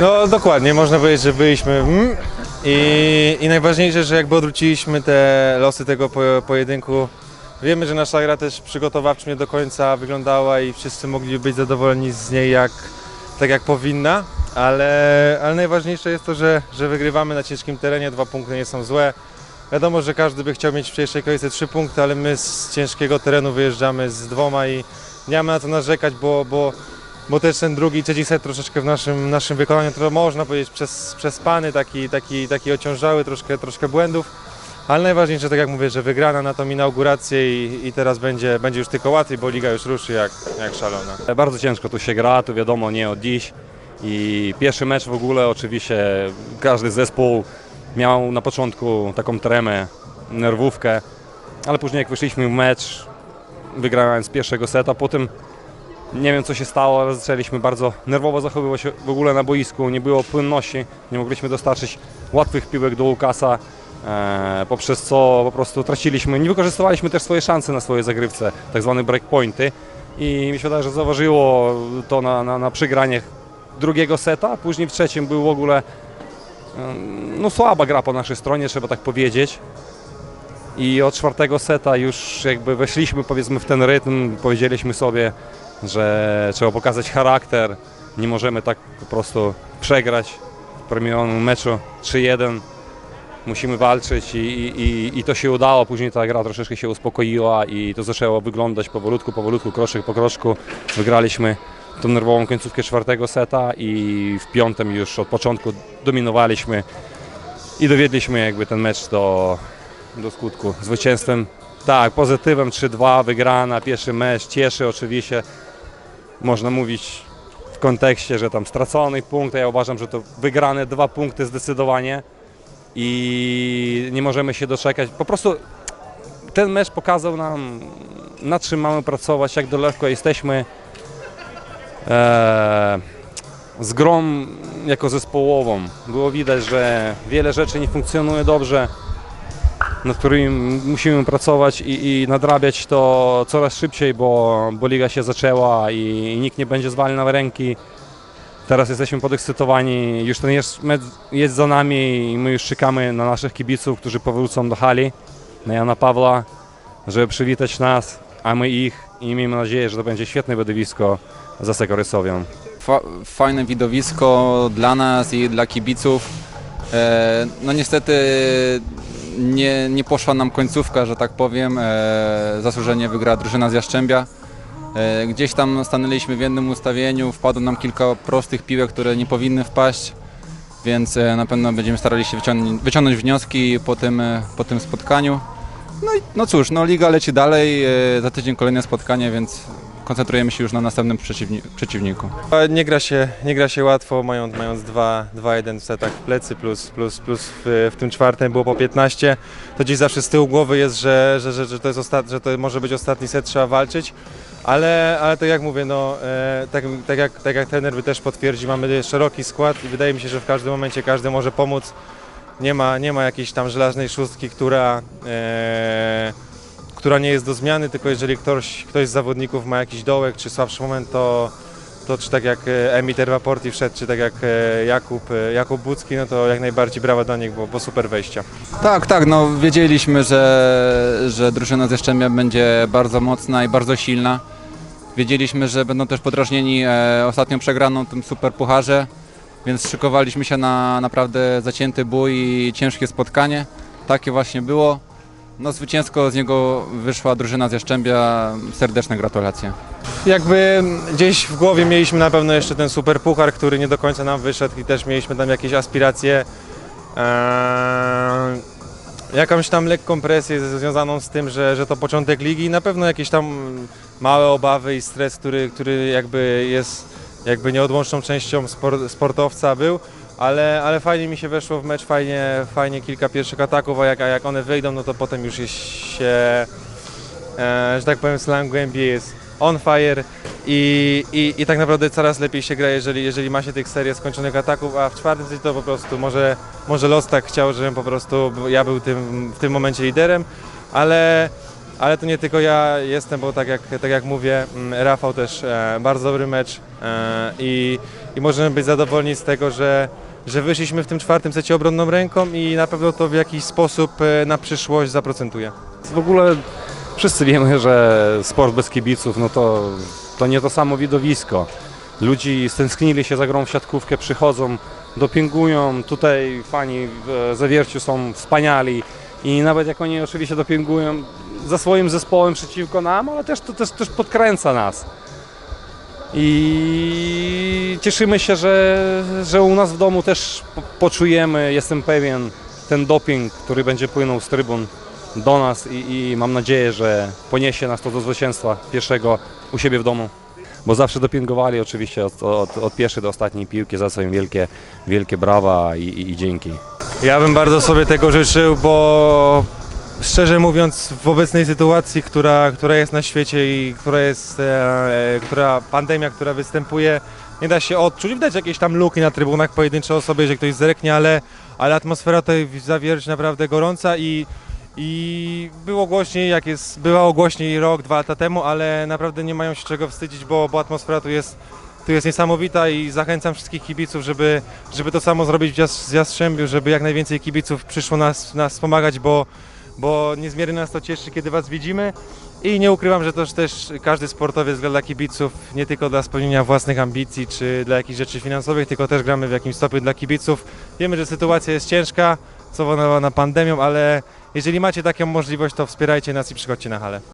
No dokładnie, można powiedzieć, że byliśmy mm, i, i najważniejsze, że jakby odwróciliśmy te losy tego po, pojedynku. Wiemy, że nasza gra też przygotowawczo nie do końca wyglądała i wszyscy mogli być zadowoleni z niej jak, tak jak powinna, ale, ale najważniejsze jest to, że, że wygrywamy na ciężkim terenie, dwa punkty nie są złe. Wiadomo, że każdy by chciał mieć w pierwszej kolejce trzy punkty, ale my z ciężkiego terenu wyjeżdżamy z dwoma i nie mamy na to narzekać, bo, bo, bo też ten drugi i trzeci set troszeczkę w naszym, naszym wykonaniu to można powiedzieć przez, przespany, taki, taki, taki ociążały, troszkę, troszkę błędów. Ale najważniejsze, tak jak mówię, że wygrana na tą inaugurację i, i teraz będzie, będzie już tylko łatwiej, bo liga już ruszy jak, jak szalona. Bardzo ciężko tu się gra, tu wiadomo nie od dziś. I pierwszy mecz w ogóle oczywiście każdy zespół miał na początku taką tremę, nerwówkę, ale później jak wyszliśmy w mecz, wygrałem pierwszego seta, potem nie wiem co się stało, ale zaczęliśmy bardzo nerwowo zachowywać się w ogóle na boisku, nie było płynności, nie mogliśmy dostarczyć łatwych piłek do Łukasa, e, poprzez co po prostu traciliśmy, nie wykorzystywaliśmy też swoje szanse na swojej zagrywce, tak zwane breakpointy i mi się wydaje, że zauważyło to na, na, na przegraniach drugiego seta, później w trzecim był w ogóle no, słaba gra po naszej stronie, trzeba tak powiedzieć. I od czwartego seta już jakby weszliśmy powiedzmy w ten rytm, powiedzieliśmy sobie, że trzeba pokazać charakter, nie możemy tak po prostu przegrać w premierowym meczu 3-1. Musimy walczyć i, i, i- to się udało. Później ta gra troszeczkę się uspokoiła i to zaczęło wyglądać powolutku, powolutku, kroczek po kroczku. Wygraliśmy tą nerwową końcówkę czwartego seta i w piątym już od początku dominowaliśmy i dowiedliśmy jakby ten mecz do, do skutku zwycięstwem. Tak, pozytywem 3-2, wygrana, pierwszy mecz, cieszy oczywiście. Można mówić w kontekście, że tam stracony punkt, a ja uważam, że to wygrane dwa punkty zdecydowanie i nie możemy się doczekać. Po prostu ten mecz pokazał nam, nad czym mamy pracować, jak daleko jesteśmy e, z grą jako zespołową. Było widać, że wiele rzeczy nie funkcjonuje dobrze, nad którymi musimy pracować i, i nadrabiać to coraz szybciej, bo, bo liga się zaczęła i, i nikt nie będzie zwalniał ręki. Teraz jesteśmy podekscytowani, już ten jest, jest za nami i my już czekamy na naszych kibiców, którzy powrócą do hali, na Jana Pawła, żeby przywitać nas, a my ich i miejmy nadzieję, że to będzie świetne widowisko za Sekorysowią. Fa- fajne widowisko dla nas i dla kibiców. E, no niestety nie, nie poszła nam końcówka, że tak powiem. E, zasłużenie wygrała drużyna z Jaszczębia. E, gdzieś tam stanęliśmy w jednym ustawieniu, wpadło nam kilka prostych piłek, które nie powinny wpaść, więc e, na pewno będziemy starali się wyciągnąć, wyciągnąć wnioski po tym, e, po tym spotkaniu. No i no cóż, no liga leci dalej, e, za tydzień kolejne spotkanie, więc koncentrujemy się już na następnym przeciwni- przeciwniku. Nie gra się, nie gra się łatwo, mając, mając 2-1 w setach w plecy, plus, plus, plus w, w tym czwartym było po 15. To gdzieś zawsze z tyłu głowy jest, że, że, że, że, to, jest że to może być ostatni set, trzeba walczyć. Ale, ale tak jak mówię, no, e, tak, tak, jak, tak jak trener by też potwierdzi, mamy szeroki skład i wydaje mi się, że w każdym momencie każdy może pomóc. Nie ma, nie ma jakiejś tam żelaznej szóstki, która, e, która nie jest do zmiany, tylko jeżeli ktoś, ktoś z zawodników ma jakiś dołek czy słabszy moment, to, to czy tak jak e, Emiter Waporti wszedł, czy tak jak e, Jakub, e, Jakub Bucki, no to jak najbardziej brawa dla nich, bo, bo super wejścia. Tak, tak, no wiedzieliśmy, że, że drużyna ze Szczemia będzie bardzo mocna i bardzo silna. Wiedzieliśmy, że będą też podrażnieni ostatnią przegraną tym super pucharze, więc szykowaliśmy się na naprawdę zacięty bój i ciężkie spotkanie. Takie właśnie było. No zwycięsko z niego wyszła drużyna z Jaszczębia. Serdeczne gratulacje. Jakby gdzieś w głowie mieliśmy na pewno jeszcze ten super puchar, który nie do końca nam wyszedł i też mieliśmy tam jakieś aspiracje. Eee, jakąś tam lekką presję związaną z tym, że, że to początek ligi i na pewno jakieś tam małe obawy i stres, który, który jakby jest jakby nieodłączną częścią spor, sportowca był, ale, ale fajnie mi się weszło w mecz, fajnie, fajnie kilka pierwszych ataków, a jak, a jak one wyjdą, no to potem już jest się, e, że tak powiem slangu NBA jest on fire i, i, i tak naprawdę coraz lepiej się gra, jeżeli, jeżeli ma się tych serię skończonych ataków, a w czwartym to po prostu może, może los tak chciał, żebym po prostu ja był tym, w tym momencie liderem, ale ale to nie tylko ja jestem, bo tak jak, tak jak mówię, mm, Rafał też e, bardzo dobry mecz e, i, i możemy być zadowoleni z tego, że, że wyszliśmy w tym czwartym secie obronną ręką i na pewno to w jakiś sposób e, na przyszłość zaprocentuje. W ogóle wszyscy wiemy, że sport bez kibiców no to, to nie to samo widowisko. Ludzi stęsknili się za grą w siatkówkę, przychodzą, dopingują. Tutaj fani w zawierciu są wspaniali i nawet jak oni oczywiście dopingują za swoim zespołem przeciwko nam, ale też to też, też podkręca nas. I cieszymy się, że, że u nas w domu też po- poczujemy, jestem pewien, ten doping, który będzie płynął z trybun do nas i, i mam nadzieję, że poniesie nas to do zwycięstwa pierwszego u siebie w domu. Bo zawsze dopingowali oczywiście od, od, od pierwszej do ostatniej piłki, za co im wielkie, wielkie brawa i, i, i dzięki. Ja bym bardzo sobie tego życzył, bo szczerze mówiąc w obecnej sytuacji, która, która jest na świecie i która jest, e, która pandemia, która występuje, nie da się odczuć. Widać jakieś tam luki na trybunach, pojedyncze osoby, że ktoś zerknie, ale, ale atmosfera tutaj zawierć naprawdę gorąca i, i było głośniej, jak jest, bywało głośniej rok, dwa lata temu, ale naprawdę nie mają się czego wstydzić, bo, bo atmosfera tu jest, tu jest niesamowita i zachęcam wszystkich kibiców, żeby, żeby to samo zrobić w Jastrzębiu, żeby jak najwięcej kibiców przyszło nas, nas wspomagać, bo, bo niezmiernie nas to cieszy, kiedy Was widzimy. I nie ukrywam, że to też każdy sportowiec gra dla kibiców, nie tylko dla spełnienia własnych ambicji czy dla jakichś rzeczy finansowych, tylko też gramy w jakimś stopniu dla kibiców. Wiemy, że sytuacja jest ciężka, spowodowana pandemią, ale jeżeli macie taką możliwość, to wspierajcie nas i przychodźcie na halę.